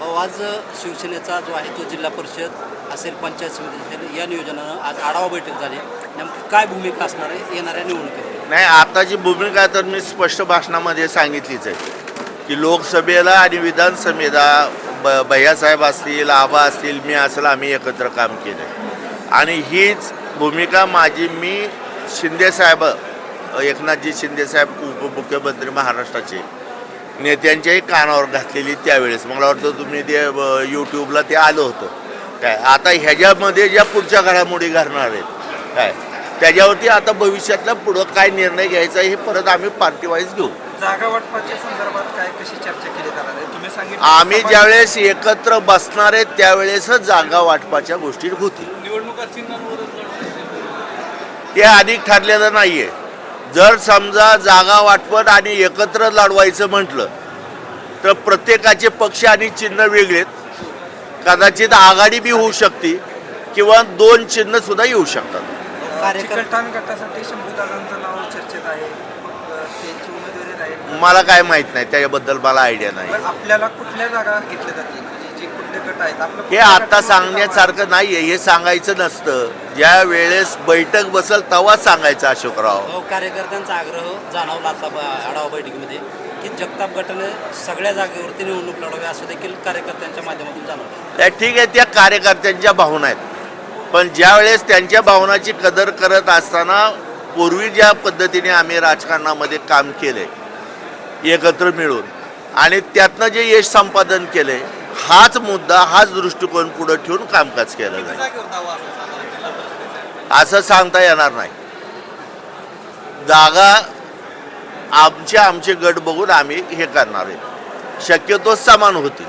अहो, आज शिवसेनेचा जो आहे तो जिल्हा परिषद असेल पंचायत समिती असेल या नियोजनानं आज आढावा बैठक झाली. नेमकी काय भूमिका असणार आहे येणाऱ्या निवडणुकीत? नाही आताची भूमिका तर मी स्पष्ट भाषणामध्ये सांगितलीच आहे की लोकसभेला आणि विधानसभेला ब भैयासाहेब असतील आबा असतील मी असेल आम्ही एकत्र काम केलं आणि हीच भूमिका माझी मी शिंदेसाहेब एकनाथजी शिंदेसाहेब उपमुख्यमंत्री महाराष्ट्राचे नेत्यांच्याही कानावर घातलेली त्यावेळेस. मला वाटतं तुम्ही ते यूट्यूबला ते आलं होतं. काय? आता ह्याच्यामध्ये ज्या पुढच्या घडामोडी घडणार आहेत काय? त्याच्यावरती आता भविष्यातला पुढं काय निर्णय घ्यायचा हे परत आम्ही पार्टी वाईज घेऊ. जागा वाटपाच्या संदर्भात काय कशी चर्चा केली जाणार आहे? तुम्ही सांगितलं आम्ही ज्यावेळेस एकत्र बसणार आहेत त्यावेळेसच जागा वाटपाच्या गोष्टी होतील. निवडणुका चिन्हांवरच ते अधिक ठरलेलं नाहीये. जर समजा जागा वाटपट आणि एकत्र लढवायचं म्हटलं तर प्रत्येकाचे पक्ष आणि चिन्ह वेगळेत कदाचित आघाडी बी होऊ शकते किंवा दोन चिन्ह सुद्धा येऊ शकतात. मला काय माहीत नाही त्याच्याबद्दल मला आयडिया नाही. आपल्याला कुठल्या जागा घेतल्या जातील? हे आता सांगण्यासारखं नाहीये हे सांगायचं नसतं. ज्या वेळेस बैठक बसल तेव्हाच सांगायचं अशोकराव. अहो, कार्यकर्त्यांचा आग्रह जाणवला आता ब- आढावा बैठकीमध्ये की जगताप गटाने सगळ्या जागेवरती निवडणूक लढवावी असं देखील कार्यकर्त्यांच्या माध्यमातून जाणवलं. त्या ठीक आहे त्या कार्यकर्त्यांच्या भावना आहेत. पण ज्या वेळेस त्यांच्या भावनाची कदर करत असताना पूर्वी ज्या पद्धतीने आम्ही राजकारणामध्ये काम केले एकत्र मिळून आणि त्यातनं जे यश संपादन केले हाच मुद्दा हाच दृष्टिकोन पुढे ठेवून कामकाज केलं जाईल. असं सांगता येणार नाही. जागा आमचे आमचे गट बघून आम्ही हे करणार आहे. शक्यतो समान होतील.